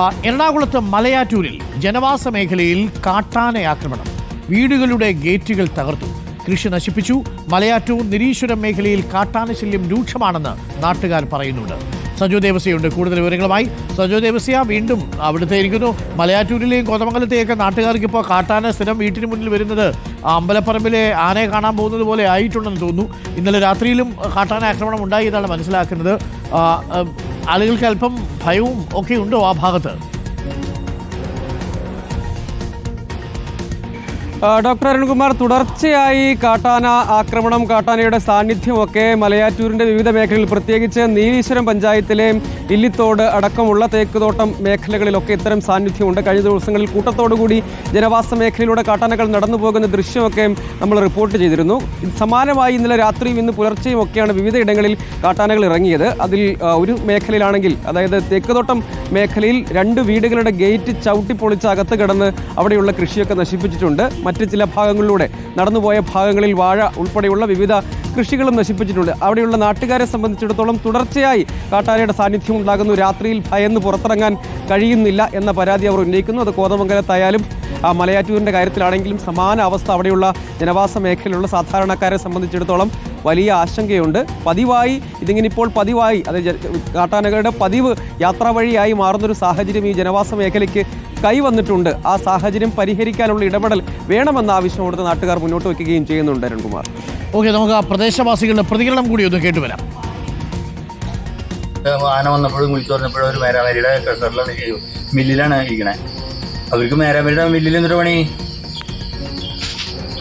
എറണാകുളത്ത് മലയാറ്റൂരിൽ ജനവാസ മേഖലയിൽ കാട്ടാന ആക്രമണം. വീടുകളുടെ ഗേറ്റുകൾ തകർത്തു. കൃഷി നശിപ്പിച്ചു. മലയാറ്റൂർ നിരീശ്വരം മേഖലയിൽ കാട്ടാന ശല്യം രൂക്ഷമാണെന്ന് നാട്ടുകാർ പറയുന്നുണ്ട്. സജോ ദേവസ്യയുണ്ട്. കൂടുതൽ വിവരങ്ങളുമായി സജോ ദേവസ്യ വീണ്ടും അവിടുത്തെ ഇരിക്കുന്നു മലയാറ്റൂരിലെയും കോതമംഗലത്തെയൊക്കെ നാട്ടുകാർക്ക് ഇപ്പോൾ കാട്ടാന സ്ഥിരം വീട്ടിന് മുന്നിൽ വരുന്നത് അമ്പലപ്പറമ്പിലെ ആനയെ കാണാൻ പോകുന്നത് പോലെ ആയിട്ടുണ്ടെന്ന് തോന്നുന്നു. ഇന്നലെ രാത്രിയിലും കാട്ടാന ആക്രമണം ഉണ്ടായി എന്നാണ് മനസ്സിലാക്കുന്നത്. ആളുകൾക്ക് അല്പം ഭയവും ഒക്കെ ഉണ്ടോ ആ ഭാഗത്ത്? ഡോക്ടർ അരുൺകുമാർ തുടർച്ചയായി കാട്ടാന ആക്രമണം കാട്ടാനയുടെ സാന്നിധ്യമൊക്കെ മലയാറ്റൂരിന്റെ വിവിധ മേഖലകളിൽ പ്രത്യേകിച്ച് നീലീശ്വരം പഞ്ചായത്തിലെ ഇല്ലിത്തോട് അടക്കമുള്ള തേക്കുതോട്ടം മേഖലകളിലൊക്കെ ഇത്തരം സാന്നിധ്യമുണ്ട്. കഴിഞ്ഞ ദിവസങ്ങളിൽ കൂട്ടത്തോടുകൂടി ജനവാസ മേഖലയിലൂടെ കാട്ടാനകൾ നടന്നു പോകുന്ന ദൃശ്യമൊക്കെ നമ്മൾ റിപ്പോർട്ട് ചെയ്തിരുന്നു. സമാനമായി ഇന്നലെ രാത്രിയും ഇന്ന് പുലർച്ചെയും ഒക്കെയാണ് വിവിധ ഇടങ്ങളിൽ കാട്ടാനകൾ ഇറങ്ങിയത്. അതിൽ ഒരു മേഖലയിലാണെങ്കിൽ അതായത് തേക്കുതോട്ടം മേഖലയിൽ രണ്ട് വീടുകളുടെ ഗേറ്റ് ചവിട്ടിപ്പൊളിച്ച് അകത്ത് കിടന്ന് അവിടെയുള്ള കൃഷിയൊക്കെ നശിപ്പിച്ചിട്ടുണ്ട്. മറ്റ് ചില ഭാഗങ്ങളിലൂടെ നടന്നുപോയ ഭാഗങ്ങളിൽ വാഴ ഉൾപ്പെടെയുള്ള വിവിധ കൃഷികളും നശിപ്പിച്ചിട്ടുണ്ട്. അവിടെയുള്ള നാട്ടുകാരെ സംബന്ധിച്ചിടത്തോളം തുടർച്ചയായി കാട്ടാനയുടെ സാന്നിധ്യം ഉണ്ടാകുന്നു. രാത്രിയിൽ ഭയന്ന് പുറത്തിറങ്ങാൻ കഴിയുന്നില്ല എന്ന പരാതി അവർ ഉന്നയിക്കുന്നു. അത് കോതമംഗലത്തായാലും മലയാറ്റൂരിന്റെ കാര്യത്തിലാണെങ്കിലും സമാന അവസ്ഥ അവിടെയുള്ള ജനവാസ മേഖലയിലുള്ള സാധാരണക്കാരെ സംബന്ധിച്ചിടത്തോളം വലിയ ആശങ്കയുണ്ട്. പതിവായി ഇതിങ്ങനെ ഇപ്പോൾ പതിവായി അത് കാട്ടാനകളുടെ പതിവ് യാത്രാ വഴിയായി മാറുന്നൊരു സാഹചര്യം ഈ ജനവാസ മേഖലയ്ക്ക് കൈവന്നിട്ടുണ്ട് ആ സാഹചര്യം പരിഹരിക്കാനുള്ള ഇടപെടൽ വേണമെന്ന ആവശ്യം അവിടുത്തെ നാട്ടുകാർ മുന്നോട്ട് വയ്ക്കുകയും ചെയ്യുന്നുണ്ട് അരുൺകുമാർ. ഓക്കെ നമുക്ക് ആ പ്രദേശവാസികളുടെ പ്രതികരണം കൂടി ഒന്ന് കേട്ടുവരാം. ആന വന്നപ്പോഴും വിളിച്ചു പറഞ്ഞപ്പോഴും ഒരു മേരാമരിയുടെ ക്രഷറിലാണ് മില്ലിലാണ് ഇരിക്കണേ. അവർക്ക് മേരാമരിയുടെ മില്ലിൽ എന്തൊരു പണി?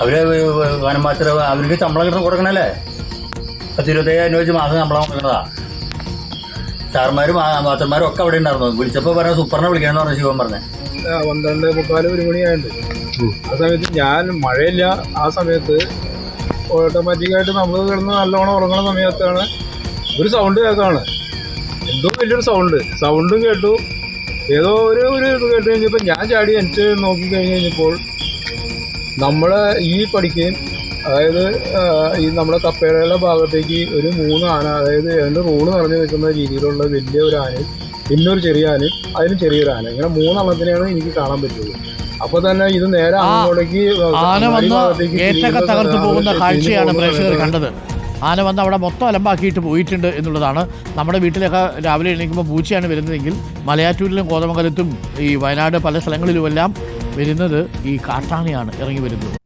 അവർ വനം മാസ്റ്റർ അവർക്ക് ശമ്പളം കിട്ടണം കൊടുക്കണല്ലേ? പത്ത് ഇരുപത്തയ്യായിരം രൂപ വെച്ച് മാസം ശമ്പളം കൊടുക്കുന്നതാ സാർമാരും മാസ്റ്റർമാരും ഒക്കെ അവിടെ ഉണ്ടായിരുന്നു. വിളിച്ചപ്പോൾ പറഞ്ഞ സൂപ്പറിനെ വിളിക്കണമെന്ന് പറഞ്ഞു ശിവൻ പറഞ്ഞേ. പന്ത്രണ്ട് മുക്കാൽ ഒരു മണിയായിട്ടുണ്ട് ആ സമയത്ത് ഞാൻ മഴയില്ല. ആ സമയത്ത് ഓട്ടോമാറ്റിക്കായിട്ട് നമ്മൾ കിടന്ന് നല്ലോണം ഉറങ്ങുന്ന സമയത്താണ് ഒരു സൗണ്ട് കേൾക്കാണ്. എന്തോ വലിയൊരു സൗണ്ട് സൗണ്ടും കേട്ടു. ഏതോ ഒരു ഒരു ഇത് കേട്ട് കഴിഞ്ഞപ്പോൾ ഞാൻ ചാടി എനിക്ക് നോക്കി കഴിഞ്ഞ് കഴിഞ്ഞപ്പോൾ നമ്മൾ ഈ പടിക്കുകയും അതായത് ഈ നമ്മുടെ കപ്പേടയുടെ ഭാഗത്തേക്ക് ഒരു മൂന്ന് ആന അതായത് രണ്ട് റോഡ് നിറഞ്ഞു നിൽക്കുന്ന രീതിയിലുള്ള വലിയ ഒരു ആനയും പിന്നെ ഒരു ചെറിയ ആനയും അതിലും ചെറിയൊരു ആന ഇങ്ങനെ മൂന്നെണ്ണത്തിനെയാണ് എനിക്ക് കാണാൻ പറ്റുള്ളൂ. അപ്പൊ തന്നെ ഇത് നേരെ അങ്ങോട്ടേക്ക് ആന വന്ന് ഗേറ്റൊക്കെ തകർത്ത് പോകുന്ന കാഴ്ചയാണ് പ്രേക്ഷകർ കണ്ടത്. ആന വന്ന് അവിടെ മൊത്തം അലമ്പാക്കിയിട്ട് പോയിട്ടുണ്ട് എന്നുള്ളതാണ്. നമ്മുടെ വീട്ടിലൊക്കെ രാവിലെ എണീക്കുമ്പോൾ പൂച്ചയാണ് വരുന്നതെങ്കിൽ മലയാറ്റൂരിലും കോതമംഗലത്തും ഈ വയനാട് പല സ്ഥലങ്ങളിലുമെല്ലാം വരുന്നത് ഈ കാട്ടാനയാണ് ഇറങ്ങി വരുന്നത്.